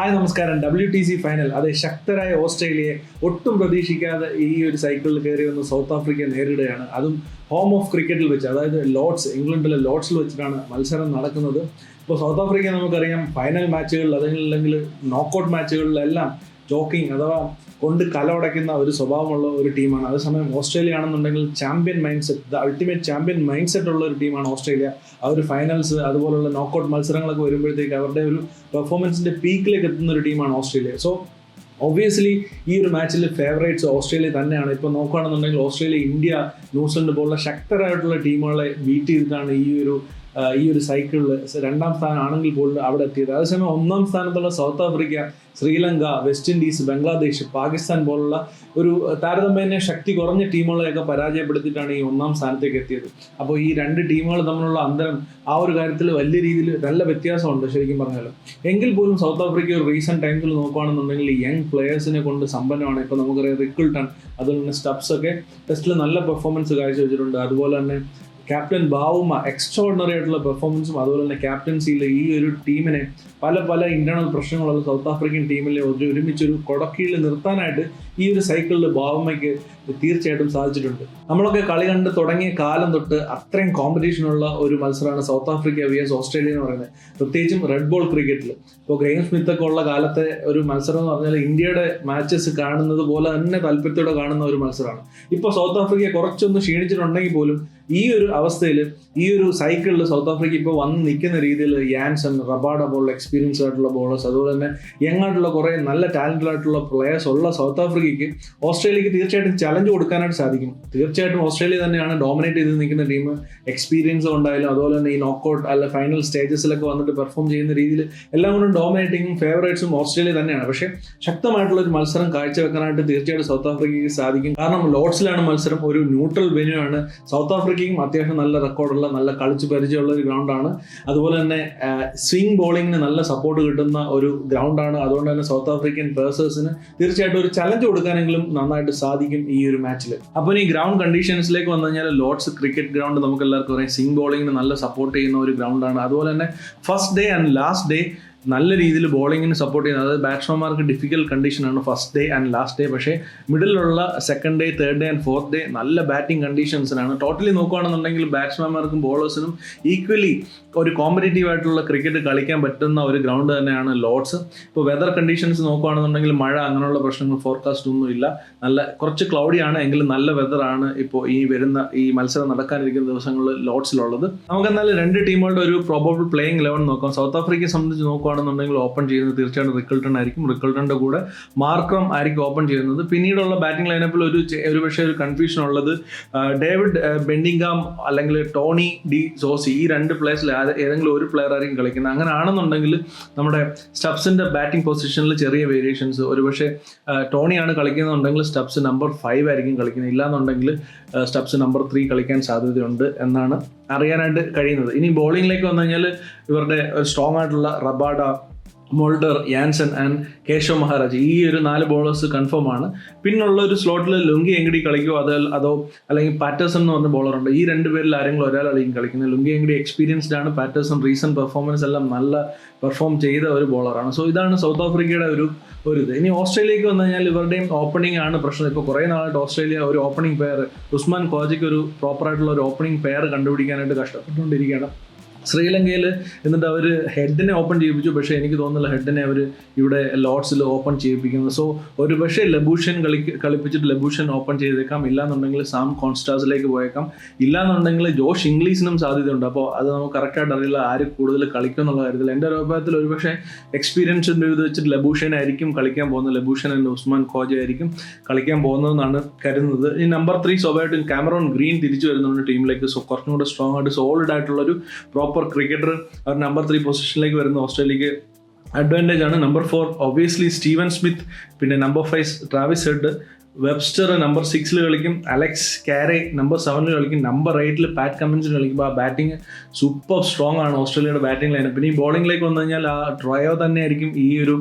Hi നമസ്കാരം. W T C final അതെ ശക്തരായ ഓസ്ട്രേലിയയെ ഒട്ടും പ്രതീക്ഷിക്കാതെ ഈ ഒരു സൈക്കിളിൽ കയറി വന്ന് സൗത്ത് ആഫ്രിക്ക നേരിടുകയാണ്. അതും ഹോം ഓഫ് ക്രിക്കറ്റിൽ വെച്ച് അതായത് ലോർഡ്സ് ഇംഗ്ലണ്ടിലെ ലോർഡ്സിൽ വെച്ചിട്ടാണ് മത്സരം നടക്കുന്നത്. ഇപ്പോൾ സൗത്ത് ആഫ്രിക്ക നമുക്കറിയാം ഫൈനൽ മാച്ചുകളിൽ അതല്ലെങ്കിൽ നോക്കൗട്ട് മാച്ചുകളിലെല്ലാം ജോക്കിംഗ് അഥവാ കൊണ്ട് കലമടയ്ക്കുന്ന ഒരു സ്വഭാവമുള്ള ഒരു ടീമാണ്. അതേസമയം ഓസ്ട്രേലിയ ആണെന്നുണ്ടെങ്കിൽ champion mindset the ultimate champion mindset ഉള്ള ഒരു ടീമാണ് ഓസ്ട്രേലിയ. അവർ ഫൈനൽസ് അതുപോലുള്ള നോക്കൗട്ട് മത്സരങ്ങളൊക്കെ വരുമ്പോഴത്തേക്ക് അവരുടെ ഒരു പെർഫോമൻസിന്റെ പീക്കിലേക്ക് എത്തുന്ന ഒരു ടീമാണ് ഓസ്ട്രേലിയ. സോ ഒബ്വിയസ്ലി ഈ ഒരു മാച്ചിൽ ഫേവറേറ്റ്സ് ഓസ്ട്രേലിയ തന്നെയാണ്. ഇപ്പോൾ നോക്കുകയാണെന്നുണ്ടെങ്കിൽ ഓസ്ട്രേലിയ ഇന്ത്യ ന്യൂസിലൻഡ് പോലുള്ള ശക്തരായിട്ടുള്ള ടീമുകളെ ബീറ്റ് ചെയ്തിട്ടാണ് ഈ ഒരു ഈ ഒരു സൈക്കിളിൽ രണ്ടാം സ്ഥാനമാണെങ്കിൽ പോലും അവിടെ എത്തിയത്. അതേസമയം ഒന്നാം സ്ഥാനത്തുള്ള South Africa Sri Lanka West Indies Bangladesh Pakistan പോലുള്ള ഒരു താരതമ്യേന ശക്തി കുറഞ്ഞ ടീമുകളെയൊക്കെ പരാജയപ്പെടുത്തിയിട്ടാണ് ഈ ഒന്നാം സ്ഥാനത്തേക്ക് എത്തിയത്. അപ്പോൾ ഈ രണ്ട് ടീമുകൾ തമ്മിലുള്ള അന്തരം ആ ഒരു കാര്യത്തിൽ വലിയ രീതിയിൽ നല്ല വ്യത്യാസമുണ്ട് ശരിക്കും പറഞ്ഞാൽ എങ്കിൽ പോലും സൗത്ത് ആഫ്രിക്ക ഒരു റീസെന്റ് ടൈംസിൽ നോക്കുകയാണെന്നുണ്ടെങ്കിൽ യങ് പ്ലെയേഴ്സിനെ കൊണ്ട് സമ്പന്നമാണ്. ഇപ്പോൾ നമുക്കറിയാം റിക്കിൾട്ടൺ അതുപോലെ തന്നെ സ്റ്റബ്സ് ഒക്കെ ടെസ്റ്റിൽ നല്ല പെർഫോമൻസ് കാഴ്ചവെച്ചിട്ടുണ്ട്. അതുപോലെ തന്നെ ക്യാപ്റ്റൻ ബാവുമ എക്സ്ട്രോർഡിനറി ആയിട്ടുള്ള പെർഫോമൻസും അതുപോലെ തന്നെ ക്യാപ്റ്റൻസിയിലെ ഈ ഒരു ടീമിനെ പല പല ഇന്റേണൽ പ്രശ്നങ്ങളുള്ള സൗത്ത് ആഫ്രിക്കൻ ടീമിലെ ഒരു ഒരുമിച്ചൊരു കൊടക്കീഴിൽ നിർത്താനായിട്ട് ഈ ഒരു സൈക്കിളിൽ ബാവുമയ്ക്ക് തീർച്ചയായിട്ടും സാധിച്ചിട്ടുണ്ട്. നമ്മളൊക്കെ കളി കണ്ട് തുടങ്ങിയ കാലം തൊട്ട് അത്രയും കോമ്പറ്റീഷനുള്ള ഒരു മത്സരമാണ് South Africa V S Australia എന്ന് പറയുന്നത്. പ്രത്യേകിച്ചും റെഡ് ബോൾ ക്രിക്കറ്റിൽ ഇപ്പോൾ ഗ്രെയിം സ്മിത്ത് ഒക്കെ ഉള്ള കാലത്തെ ഒരു മത്സരം എന്ന് പറഞ്ഞാൽ ഇന്ത്യയുടെ മാച്ചസ് കാണുന്നത് പോലെ തന്നെ താല്പര്യത്തോടെ കാണുന്ന ഒരു മത്സരമാണ് ഇപ്പോൾ സൗത്ത് ആഫ്രിക്ക കുറച്ചൊന്ന് ക്ഷീണിച്ചിട്ടുണ്ടെങ്കിൽ പോലും ഈ ഒരു അവസ്ഥയിൽ ഈ ഒരു സൈക്കിളിൽ സൗത്ത് ആഫ്രിക്ക ഇപ്പോൾ വന്ന് നിൽക്കുന്ന രീതിയിൽ യാൻസൺ റബാഡ പോലുള്ള എക്സ്പീരിയൻസ് ആയിട്ടുള്ള ബോളേഴ്സ് അതുപോലെ തന്നെ യങ് കുറേ നല്ല ടാലന്റഡ് ആയിട്ടുള്ള പ്ലെയേഴ്സ് ഉള്ള സൗത്ത് ആഫ്രിക്കയ്ക്ക് ഓസ്ട്രേലിയക്ക് തീർച്ചയായിട്ടും ചലഞ്ച് കൊടുക്കാനായിട്ട് സാധിക്കും. തീർച്ചയായിട്ടും ഓസ്ട്രേലിയ തന്നെയാണ് ഡോമിനേറ്റ് ചെയ്ത് നിൽക്കുന്ന ടീം എക്സ്പീരിയൻസ് ഉണ്ടായാലും അതുപോലെ തന്നെ ഈ നോക്കൗട്ട് അല്ല ഫൈനൽ സ്റ്റേജസിലൊക്കെ വന്നിട്ട് പെർഫോം ചെയ്യുന്ന രീതിയിൽ എല്ലാം കൊണ്ടും ഡോമിനേറ്റിംഗും ഫേവറേറ്റ്സും ഓസ്ട്രേലിയ തന്നെയാണ്. പക്ഷേ ശക്തമായിട്ടുള്ള ഒരു മത്സരം കാഴ്ചവെക്കാനായിട്ട് തീർച്ചയായിട്ടും സൗത്ത് ആഫ്രിക്കയ്ക്ക് സാധിക്കും. കാരണം ലോഡ്സിലാണ് മത്സരം ഒരു ന്യൂട്രൽ വെന്യൂ ആണ്. സൗത്ത് ആഫ്രിക്കയും അത്യാവശ്യം നല്ല റെക്കോർഡുള്ള നല്ല കളിച്ച് പരിചയമുള്ള ഒരു ഗ്രൗണ്ടാണ് അതുപോലെ തന്നെ സ്വിംഗ് ബോളിങ്ങിന് നല്ല സപ്പോർട്ട് കിട്ടുന്ന ഒരു ഗ്രൗണ്ടാണ് അതുകൊണ്ട് തന്നെ സൗത്ത് ആഫ്രിക്കൻ പേഴ്സേഴ്സിന് തീർച്ചയായിട്ടും ഒരു ചലഞ്ച് കൊടുക്കാനെങ്കിലും നന്നായിട്ട് സാധിക്കും ഈ ഒരു മാച്ചിൽ അപ്പോൾ ഈ ഗ്രൗണ്ട് കണ്ടീഷൻസിലേക്ക് വന്നു കഴിഞ്ഞാൽ ലോർഡ്സ് ക്രിക്കറ്റ് ഗ്രൗണ്ട് നമുക്ക് എല്ലാവർക്കും അറിയാം. സ്വിംഗ് ബോളിങ്ങിന് നല്ല സപ്പോർട്ട് ചെയ്യുന്ന ഒരു ഗ്രൗണ്ടാണ് അതുപോലെ തന്നെ first day and last day നല്ല രീതിയിൽ ബോളിങ്ങിന് സപ്പോർട്ട് ചെയ്യുന്നത് അതായത് ബാറ്റ്സ്മാൻമാർക്ക് ഡിഫിക്കൽ കണ്ടീഷനാണ് first day and last day പക്ഷേ മിഡിലുള്ള second day third day and fourth day നല്ല ബാറ്റിംഗ് കണ്ടീഷൻസിനാണ് ടോട്ടലി നോക്കുകയാണെന്നുണ്ടെങ്കിൽ ബാറ്റ്സ്മാൻമാർക്കും ബോളേഴ്സിനും ഈക്വലി ഒരു കോമ്പറ്റേറ്റീവ് ആയിട്ടുള്ള ക്രിക്കറ്റ് കളിക്കാൻ പറ്റുന്ന ഒരു ഗ്രൗണ്ട് തന്നെയാണ് ലോഡ്സ് ഇപ്പോൾ വെതർ കണ്ടീഷൻസ് നോക്കുകയാണെന്നുണ്ടെങ്കിൽ മഴ അങ്ങനെയുള്ള പ്രശ്നങ്ങൾ ഫോർകാസ്റ്റ് ഒന്നും ഇല്ല. നല്ല കുറച്ച് ക്ലൗഡിയാണ് എങ്കിലും നല്ല വെതറാണ് ഇപ്പോൾ ഈ വരുന്ന ഈ മത്സരം നടക്കാനിരിക്കുന്ന ദിവസങ്ങളിൽ ലോഡ്സിലുള്ളത് നമുക്ക് എന്നാലും രണ്ട് ടീമുകളുടെ ഒരു പ്രോബബിൾ പ്ലേയിങ് ലെവൻ നോക്കാം. സൗത്ത് ആഫ്രിക്കയെ സംബന്ധിച്ച് നോക്കുകയാണെന്നുണ്ടെങ്കിൽ ഓപ്പൺ ചെയ്യുന്നത് തീർച്ചയായിട്ടും റിക്കൾട്ടൺ ആയിരിക്കും. റിക്കൾട്ടന്റെ കൂടെ മാർക്രം ആയിരിക്കും ഓപ്പൺ ചെയ്യുന്നത്. പിന്നീടുള്ള ബാറ്റിംഗ് ലൈനപ്പിൽ ഒരു ഒരു പക്ഷേ ഒരു കൺഫ്യൂഷൻ ഉള്ളത് ഡേവിഡ് ബെൻഡിങ്കാം അല്ലെങ്കിൽ ടോണി ഡി സോസി ഈ രണ്ട് പ്ലേയേഴ്സിൽ ഏതെങ്കിലും ഒരു പ്ലെയർ ആയിരിക്കും കളിക്കുന്നത്. അങ്ങനെ ആണെന്നുണ്ടെങ്കിൽ നമ്മുടെ സ്റ്റബ്സിന്റെ ബാറ്റിംഗ് പൊസിഷനിൽ ചെറിയ വേരിയേഷൻസ് ഒരുപക്ഷെ ടോണിയാണ് കളിക്കുന്നുണ്ടെങ്കിൽ സ്റ്റബ്സ് നമ്പർ ഫൈവ് ആയിരിക്കും കളിക്കുന്നത്. ഇല്ലാന്നുണ്ടെങ്കിൽ സ്റ്റബ്സ് നമ്പർ ത്രീ കളിക്കാൻ സാധ്യതയുണ്ട് എന്നാണ് അറിയാനായിട്ട് കഴിയുന്നത്. ഇനി ബോളിംഗിലേക്ക് വന്നു കഴിഞ്ഞാൽ ഇവരുടെ സ്ട്രോങ് ആയിട്ടുള്ള Rabada Mulder Jansen and Keshav Maharaj. ഈ ഒരു നാല് ബോളേഴ്സ് കൺഫേം ആണ്. പിന്നുള്ള ഒരു സ്ലോട്ടിൽ ലുങ്കി എങ്കടി കളിക്കോ? അതോ അതോ അല്ലെങ്കിൽ പാറ്റേഴ്സൺ എന്ന് പറഞ്ഞ ബോളറുണ്ട് ഈ രണ്ട് പേരിൽ ആരെങ്കിലും ഒരാളായിരിക്കും കളിക്കുന്നത്. ലുങ്കി എങ്കടി എക്സ്പീരിയൻസ്ഡ് ആണ്. പാറ്റേഴ്സൺ റീസെന്റ് പെർഫോമൻസ് എല്ലാം നല്ല പെർഫോം ചെയ്ത ഒരു ബോളറാണ് സോ ഇതാണ് സൗത്ത് ആഫ്രിക്കയുടെ ഒരു ഒരു ഇത്. ഇനി ഓസ്ട്രേലിയക്ക് വന്നു കഴിഞ്ഞാൽ ഇവരുടെയും ഓപ്പണിംഗ് ആണ് പ്രശ്നം. ഇപ്പോൾ കുറേ നാളായിട്ട് ഓസ്ട്രേലിയ ഒരു ഓപ്പണിംഗ് പെയർ ഉസ്മാൻ കോജയ്ക്ക് ഒരു പ്രോപ്പറായിട്ടുള്ള ഒരു ഓപ്പണിംഗ് പെയർ കണ്ടുപിടിക്കാനായിട്ട് കഷ്ടപ്പെട്ടുകൊണ്ടിരിക്കുകയാണ്. ശ്രീലങ്കയിൽ എന്നിട്ട് അവർ ഹെഡിനെ ഓപ്പൺ ചെയ്യിപ്പിച്ചു. പക്ഷേ എനിക്ക് തോന്നുന്നില്ല ഹെഡിനെ അവർ ഇവിടെ ലോർഡ്സിൽ ഓപ്പൺ ചെയ്യിപ്പിക്കുന്നത്. സോ ഒരു പക്ഷേ ലബൂഷൻ കളി കളിപ്പിച്ചിട്ട് ലബൂഷൻ ഓപ്പൺ ചെയ്തേക്കാം. ഇല്ലാന്നുണ്ടെങ്കിൽ സാം കോൺസ്റ്റാസിലേക്ക് പോയേക്കാം. ഇല്ലാന്നുണ്ടെങ്കിൽ ജോഷ് ഇംഗ്ലീഷിനും സാധ്യതയുണ്ട്. അപ്പോൾ അത് നമുക്ക് കറക്റ്റായിട്ട് അറിയില്ല ആര് കൂടുതൽ കളിക്കും എന്നുള്ള കാര്യത്തിൽ. എന്റെ ഒരു അഭിപ്രായത്തിൽ ഒരു പക്ഷേ എക്സ്പീരിയൻസിന്റെ ഇത് വെച്ചിട്ട് ലബൂഷൻ ആയിരിക്കും കളിക്കാൻ പോകുന്നത്. ലബൂഷൻ ആൻഡ് ഉസ്മാൻ ഖോജ ആയിരിക്കും കളിക്കാൻ പോകുന്നതെന്നാണ് കരുതുന്നത്. ഈ നമ്പർ ത്രീ സ്വാഭാവികമായിട്ടും ക്യാമറോൺ ഗ്രീൻ തിരിച്ചു വരുന്നുണ്ട് ടീമിലേക്ക്. സോ കുറച്ചും കൂടെ സ്ട്രോങ് ആയിട്ട് സോളിഡ് ആയിട്ടുള്ള ഒരു പ്രോപ്പർ ക്രിക്കറ്റർ അവർ നമ്പർ ത്രീ പൊസിഷനിലേക്ക് വരുന്ന ഓസ്ട്രേലിയക്ക് അഡ്വാന്റേജ് ആണ്. Number four obviously Steven Smith പിന്നെ number five Travis Head Webster number സിക്സിൽ കളിക്കും. അലക്സ് കാരെ നമ്പർ സെവനിൽ കളിക്കും. നമ്പർ എയ്റ്റിൽ പാറ്റ് കമ്മിൻസിൽ കളിക്കുമ്പോൾ ആ ബാറ്റിംഗ് സൂപ്പർ സ്ട്രോങ് ആണ് ഓസ്ട്രേലിയയുടെ ബാറ്റിംഗ് ലൈനപ്പ് പിന്നെ ഈ ബോളിംഗിലേക്ക് വന്നു കഴിഞ്ഞാൽ ആ ട്രയോ തന്നെ ആയിരിക്കും ഈ ഒരു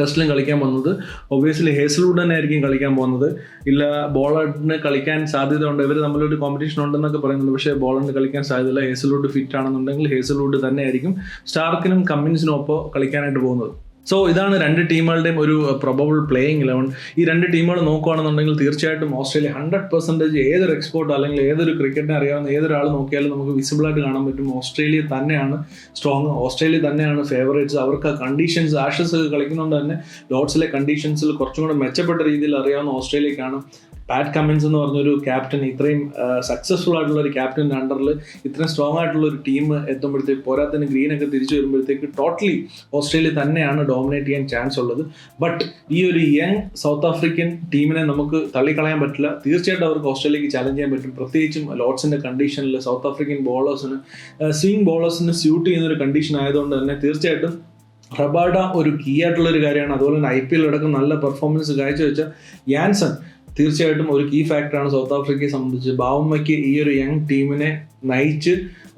ടെസ്റ്റിലും കളിക്കാൻ പോകുന്നത്. ഒബിയസ്ലി ഹേസൽവുഡ് തന്നെ ആയിരിക്കും കളിക്കാൻ പോകുന്നത്. ഇല്ല ബോളറിന് കളിക്കാൻ സാധ്യത ഉണ്ട് ഇവർ തമ്മിലൊരു കോമ്പറ്റീഷൻ ഉണ്ടെന്നൊക്കെ പറയുന്നുണ്ട്. പക്ഷേ ബോളറിന് കളിക്കാൻ സാധ്യതയില്ല. ഹേസൽവുഡ് ഫിറ്റ് ആണെന്നുണ്ടെങ്കിൽ ഹേസൽവുഡ് തന്നെ ആയിരിക്കും സ്റ്റാർക്കിനും കമ്മിൻസിനും ഒപ്പം കളിക്കാനായിട്ട് പോകുന്നത്. സോ ഇതാണ് രണ്ട് ടീമുകളുടെയും ഒരു പ്രൊബബിൾ പ്ലേയിങ് ഇലവൻ ഈ രണ്ട് ടീമുകൾ നോക്കുകയാണെന്നുണ്ടെങ്കിൽ തീർച്ചയായിട്ടും ഓസ്ട്രേലിയ ഹൺഡ്രഡ് പെർസെന്റേജ് ഏതൊരു എക്സ്പോർട്ട് അല്ലെങ്കിൽ ഏതൊരു ക്രിക്കറ്റിനെ അറിയാവുന്ന ഏതൊരാൾ നോക്കിയാലും നമുക്ക് വിസിബിളായിട്ട് കാണാൻ പറ്റും. ഓസ്ട്രേലിയ തന്നെയാണ് സ്ട്രോങ് ഓസ്ട്രേലിയ തന്നെയാണ് ഫേവറേറ്റ്സ് അവർക്ക് ആ കണ്ടീഷൻസ് ആഷസ് കളിക്കുന്നതുകൊണ്ട് തന്നെ ലോഡ്സിലെ കണ്ടീഷൻസിൽ കുറച്ചും കൂടെ മെച്ചപ്പെട്ട രീതിയിൽ അറിയാവുന്ന ഓസ്ട്രേലിയക്കാണ് പാറ്റ് കമ്മിൻസ് എന്ന് പറഞ്ഞൊരു ക്യാപ്റ്റൻ ഇത്രയും സക്സസ്ഫുൾ ആയിട്ടുള്ള ഒരു ക്യാപ്റ്റന്റെ അണ്ടറിൽ ഇത്രയും സ്ട്രോങ് ആയിട്ടുള്ള ഒരു ടീം എത്തുമ്പോഴത്തേക്ക് പോരാത്തിന് ഗ്രീനൊക്കെ തിരിച്ചു വരുമ്പോഴത്തേക്ക് ടോട്ടലി ഓസ്ട്രേലിയ തന്നെയാണ് ഡോമിനേറ്റ് ചെയ്യാൻ ചാൻസ് ഉള്ളത്. ബട്ട് ഈ ഒരു യങ് സൗത്ത് ആഫ്രിക്കൻ ടീമിനെ നമുക്ക് തള്ളിക്കളയാൻ പറ്റില്ല. തീർച്ചയായിട്ടും അവർക്ക് ഓസ്ട്രേലിയക്ക് ചാലഞ്ച് ചെയ്യാൻ പറ്റും. പ്രത്യേകിച്ചും ലോഡ്സിന്റെ കണ്ടീഷനിൽ സൗത്ത് ആഫ്രിക്കൻ ബോളേഴ്സിന് സ്വിംഗ് ബോളേഴ്സിന് സ്യൂട്ട് ചെയ്യുന്ന ഒരു കണ്ടീഷൻ ആയതുകൊണ്ട് തന്നെ തീർച്ചയായിട്ടും റബാഡ ഒരു കീ ആയിട്ടുള്ള ഒരു കാര്യമാണ്. അതുപോലെ തന്നെ ഐ പി എൽ അടക്കം നല്ല പെർഫോമൻസ് കാഴ്ചവെച്ച യാൻസൺ തീർച്ചയായിട്ടും ഒരു കീ ഫാക്ടറാണ് സൗത്ത് ആഫ്രിക്കയെ സംബന്ധിച്ച് ബാവുമ്മയ്ക്ക് ഈ ഒരു യങ് ടീമിനെ നയിച്ച്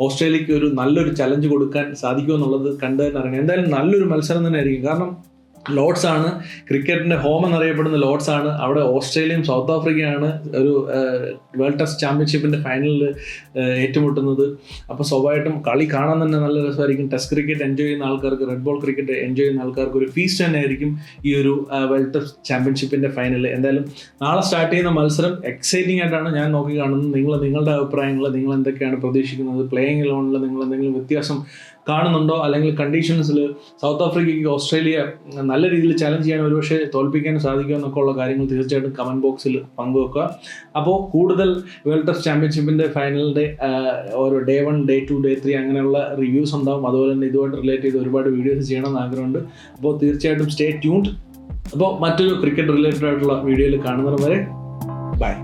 ഓസ്ട്രേലിയക്ക് ഒരു നല്ലൊരു ചലഞ്ച് കൊടുക്കാൻ സാധിക്കുമെന്നുള്ളത് കണ്ടു തന്നെ അറിയണം. എന്തായാലും നല്ലൊരു മത്സരം തന്നെ ആയിരിക്കും കാരണം ലോർഡ്സ് ആണ്. ക്രിക്കറ്റിന്റെ ഹോം എന്നറിയപ്പെടുന്ന ലോഡ്സ് ആണ്. അവിടെ ഓസ്ട്രേലിയയും സൗത്ത് ആഫ്രിക്കയാണ് ഒരു വേൾഡ് ടെസ്റ്റ് ചാമ്പ്യൻഷിപ്പിന്റെ ഫൈനലിൽ ഏറ്റുമുട്ടുന്നത്. അപ്പോൾ സ്വാഭാവികമായിട്ടും കളി കാണാൻ തന്നെ നല്ല രസമായിരിക്കും. ടെസ്റ്റ് ക്രിക്കറ്റ് എൻജോയ് ചെയ്യുന്ന ആൾക്കാർക്ക് റെഡ് ബോൾ ക്രിക്കറ്റ് എൻജോയ് ചെയ്യുന്ന ആൾക്കാർക്ക് ഒരു ഫീസ്റ്റ് തന്നെ ആയിരിക്കും ഈ ഒരു വേൾഡ് ടെസ്റ്റ് ചാമ്പ്യൻഷിപ്പിന്റെ ഫൈനൽ എന്തായാലും നാളെ സ്റ്റാർട്ട് ചെയ്യുന്ന മത്സരം എക്സൈറ്റിംഗ് ആയിട്ടാണ് ഞാൻ നോക്കി കാണുന്നത്. നിങ്ങൾ നിങ്ങളുടെ അഭിപ്രായങ്ങൾ നിങ്ങൾ എന്തൊക്കെയാണ് പ്രതീക്ഷിക്കുന്നത്? പ്ലേയിങ് ഇലവനിൽ നിങ്ങൾ എന്തെങ്കിലും വ്യത്യാസം കാണുന്നുണ്ടോ? അല്ലെങ്കിൽ കണ്ടീഷൻസിൽ സൗത്ത് ആഫ്രിക്കയ്ക്ക് ഓസ്ട്രേലിയ നല്ല രീതിയിൽ ചലഞ്ച് ചെയ്യാൻ ഒരുപക്ഷെ തോൽപ്പിക്കാൻ സാധിക്കുമോ എന്നൊക്കെ ഉള്ള കാര്യങ്ങൾ തീർച്ചയായിട്ടും കമന്റ് ബോക്സിൽ പങ്കുവെക്കുക. അപ്പോൾ കൂടുതൽ വേൾഡ് ടെസ്റ്റ് ചാമ്പ്യൻഷിപ്പിന്റെ ഫൈനലിന്റെ ഓരോ day one day two day three അങ്ങനെയുള്ള റിവ്യൂസ് ഉണ്ടാവും. അതുപോലെ തന്നെ ഇതുമായിട്ട് റിലേറ്റ് ചെയ്ത് ഒരുപാട് വീഡിയോസ് ചെയ്യണമെന്ന് ആഗ്രഹമുണ്ട്. അപ്പോൾ തീർച്ചയായിട്ടും സ്റ്റേ ട്യൂൺഡ് അപ്പോൾ മറ്റൊരു ക്രിക്കറ്റ് റിലേറ്റഡ് ആയിട്ടുള്ള വീഡിയോയിൽ കാണുന്നത് വരെ ബൈ